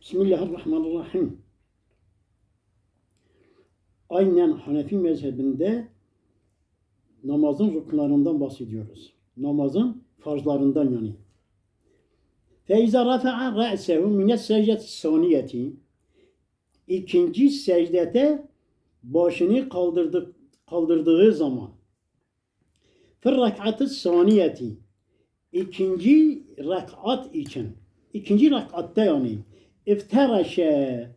Bismillahirrahmanirrahim. Aynen Hanefi mezhebinde namazın rükünlerinden bahsediyoruz. Namazın farzlarından yani. Feiza rafa'a ra'sehu minet secdeti saniyeti ikinci secdede başını kaldırdık, kaldırdığı zaman fir saniyeti ikinci rekat için ikinci rekatta yani iftereşe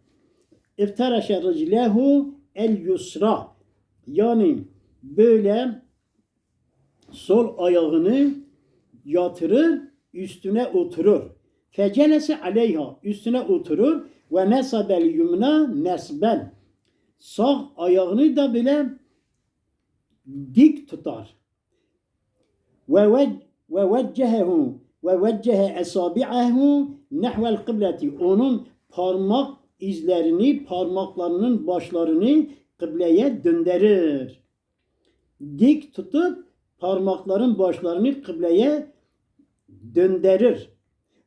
iftereşe riclehu el yusra yani böyle sol ayağını yatırır üstüne oturur. Fecelese aleyha üstüne oturur ve nesabel yumna nesben sağ ayağını da böyle dik tutar. Ve ve ve veccehehu ve veccehe esabi'ahu nehvel kıbleti. Onun parmak izlerini, parmaklarının başlarını kıbleye döndürür. Dik tutup parmakların başlarını kıbleye döndürür.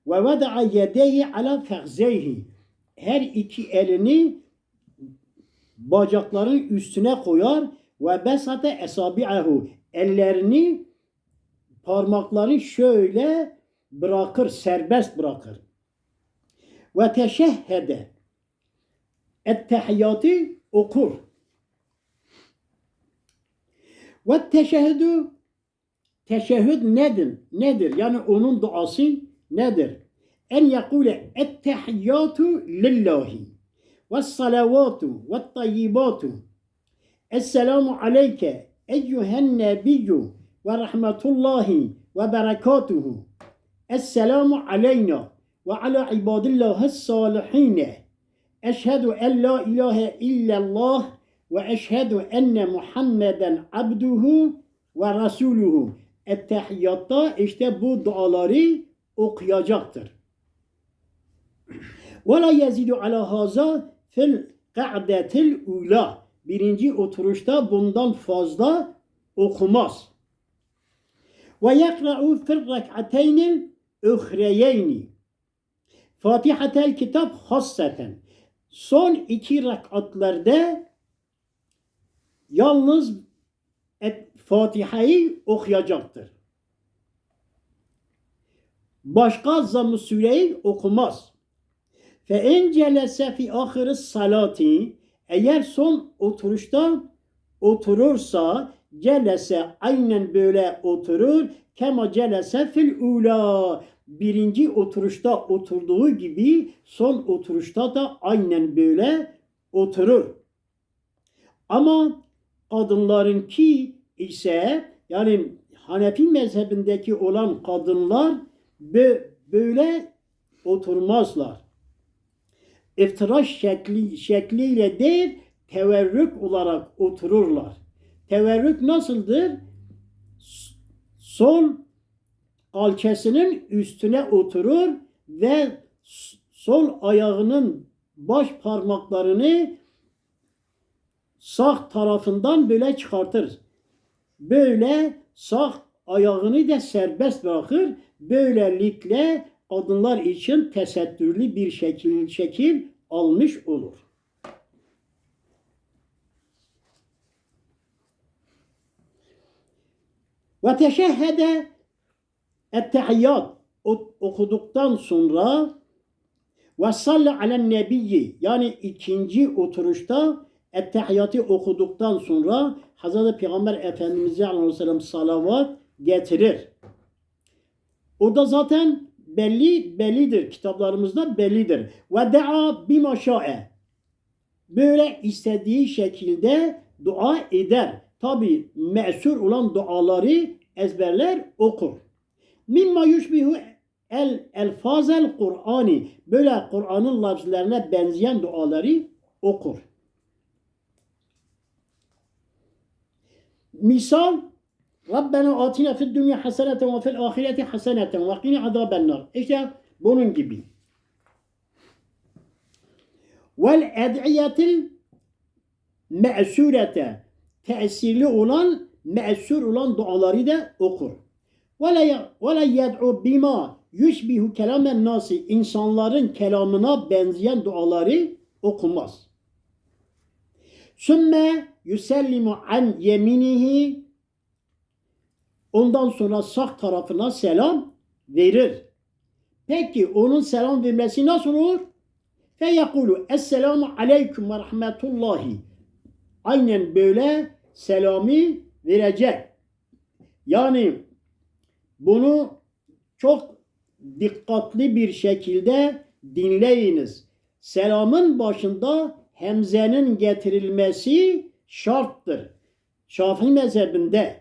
Ve veda'a yedeyi ala fehzeyhi. Her iki elini bacakların üstüne koyar ve besate esabi'ahu. Ellerini parmakları şöyle bırakır, serbest bırakır. Ve teşehhede ettehiyyatı okur. Ve teşehhüdü teşehhüd nedir? Nedir? Yani onun duası nedir? En yekule ettehiyyatü lillahi ve salavatu ve tayyibatu Esselamu aleyke eyyühen nebiyyü ve rahmetullahi ve berekatuhu. Esselamu aleyna ve ala ibadillahi salihine. Eşhedü en la ilahe illallah ve eşhedü enne Muhammeden abduhu ve rasuluhu. Ettehiyyatta işte bu duaları okuyacaktır. Ve la yezidu ala haza fil ka'detil ula. Birinci oturuşta bundan fazla okumaz. Ve yekra'u fil rek'ateynil ühreyeyni. Fatihatel kitap hasseten. Son iki rekatlarda yalnız Fatiha'yı okuyacaktır. Başka zamm-ı süreyi okumaz. Fe en celese fi ahiri salati eğer son oturuşta oturursa celese aynen böyle oturur kema celese fil ula birinci oturuşta oturduğu gibi son oturuşta da aynen böyle oturur. Ama kadınlarınki ise yani Hanefi mezhebindeki olan kadınlar bö- böyle oturmazlar. İftiraş şekli, şekliyle değil teverrük olarak otururlar. Teverrük nasıldır? Sol kalçasının üstüne oturur ve sol ayağının baş parmaklarını sağ tarafından böyle çıkartır. Böyle sağ ayağını da serbest bırakır. Böylelikle kadınlar için tesettürlü bir şekil şekil almış olur. Ve teşehhede ettehiyyat okuduktan sonra ve salli alen nebiyyi yani ikinci oturuşta ettehiyyatı okuduktan sonra Hazreti Peygamber Efendimiz'e aleyhisselam salavat getirir. O da zaten belli bellidir. Kitaplarımızda bellidir. Ve da'a bima şa'e. Böyle istediği şekilde dua eder. Tabi me'sur olan duaları ezberler okur. Mimma yushbihu el elfazel Kur'ani. Böyle Kur'an'ın lafızlarına benzeyen duaları okur. Misal Rabbena atina fid dünya haseneten ve fil ahireti haseneten ve qina azaben nar. İşte bunun gibi. Vel ed'iyetil me'surete tesirli olan me'sur olan duaları da okur. La yed'u bima Yüşbihu kelamen nasi insanların kelamına benzeyen duaları okumaz. Sümme yusellimu an yeminihi ondan sonra sağ tarafına selam verir. Peki onun selam vermesi nasıl olur? Fe yekulu Esselamu aleyküm ve. Aynen böyle selamı verecek. Yani bunu çok dikkatli bir şekilde dinleyiniz. Selamın başında hemzenin getirilmesi şarttır. Şafii mezhebinde.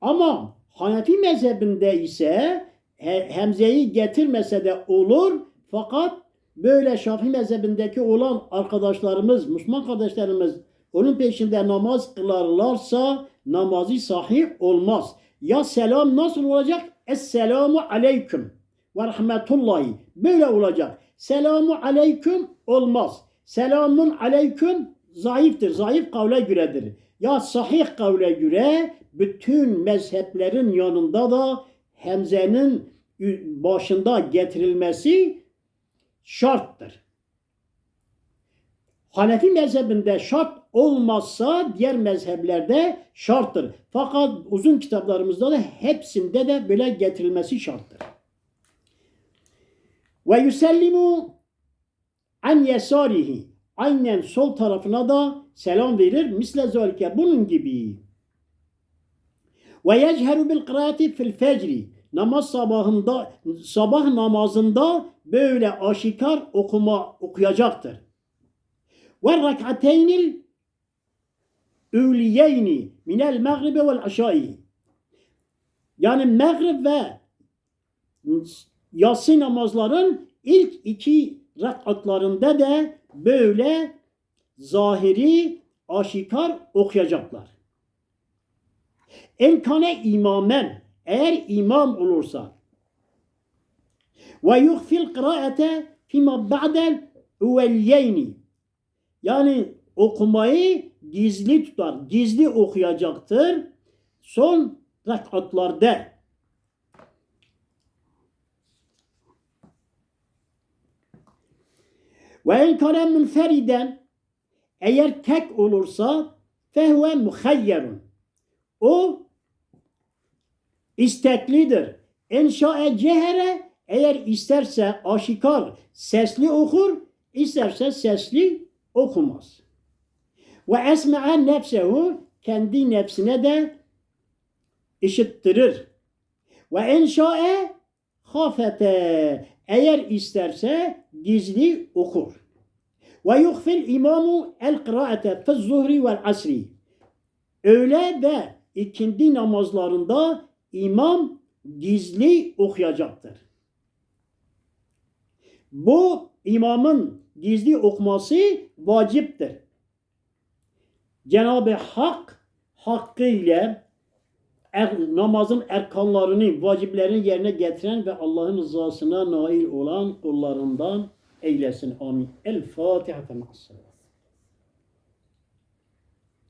Ama Hanefi mezhebinde ise he- hemzeyi getirmese de olur fakat böyle Şafii mezhebindeki olan arkadaşlarımız, Müslüman kardeşlerimiz onun peşinde namaz kılarlarsa namazı sahih olmaz. Ya selam nasıl olacak? Esselamu aleyküm ve rahmetullahi. Böyle olacak. Selamu aleyküm olmaz. Selamun aleyküm zayıftır. Zayıf kavle göredir. Ya sahih kavle göre bütün mezheplerin yanında da hemzenin başında getirilmesi şarttır. Hanefi mezhebinde şart olmazsa diğer mezheplerde şarttır. Fakat uzun kitaplarımızda da hepsinde de böyle getirilmesi şarttır. Ve yusellimu an yesarihi. Aynen sol tarafına da selam verir. Misle zalike bunun gibi. Ve yecheru bil kıraati fil fecri. Namaz sabahında sabah namazında böyle aşikar okuma okuyacaktır. Üliyeyni minel mağribi vel aşai. Yani mağrib ve yatsı namazların ilk iki rakatlarında da böyle zahiri aşikar okuyacaklar. Enkane imamen eğer imam olursa ve yuhfil kıraate fima ba'del üveliyeyni yani okumayı gizli tutar. Gizli okuyacaktır. Son rekatlarda. Ve en kâne münferiden eğer tek olursa fehve muhayyerun. O isteklidir. Enşa'e cehere eğer isterse aşikar sesli okur, isterse sesli okumaz. Ve esme'a nefsehu kendi nefsine de işittirir. Ve enşa'e hafete eğer isterse gizli okur. Ve yuhfil imamu el kıraate fi zuhri vel asri. Öğle ve ikindi namazlarında imam gizli okuyacaktır. Bu imamın gizli okuması vaciptir. Cenab-ı Hak hakkıyla er, namazın erkanlarını, vaciplerini yerine getiren ve Allah'ın rızasına nail olan kullarından eylesin. Amin. El Fatiha.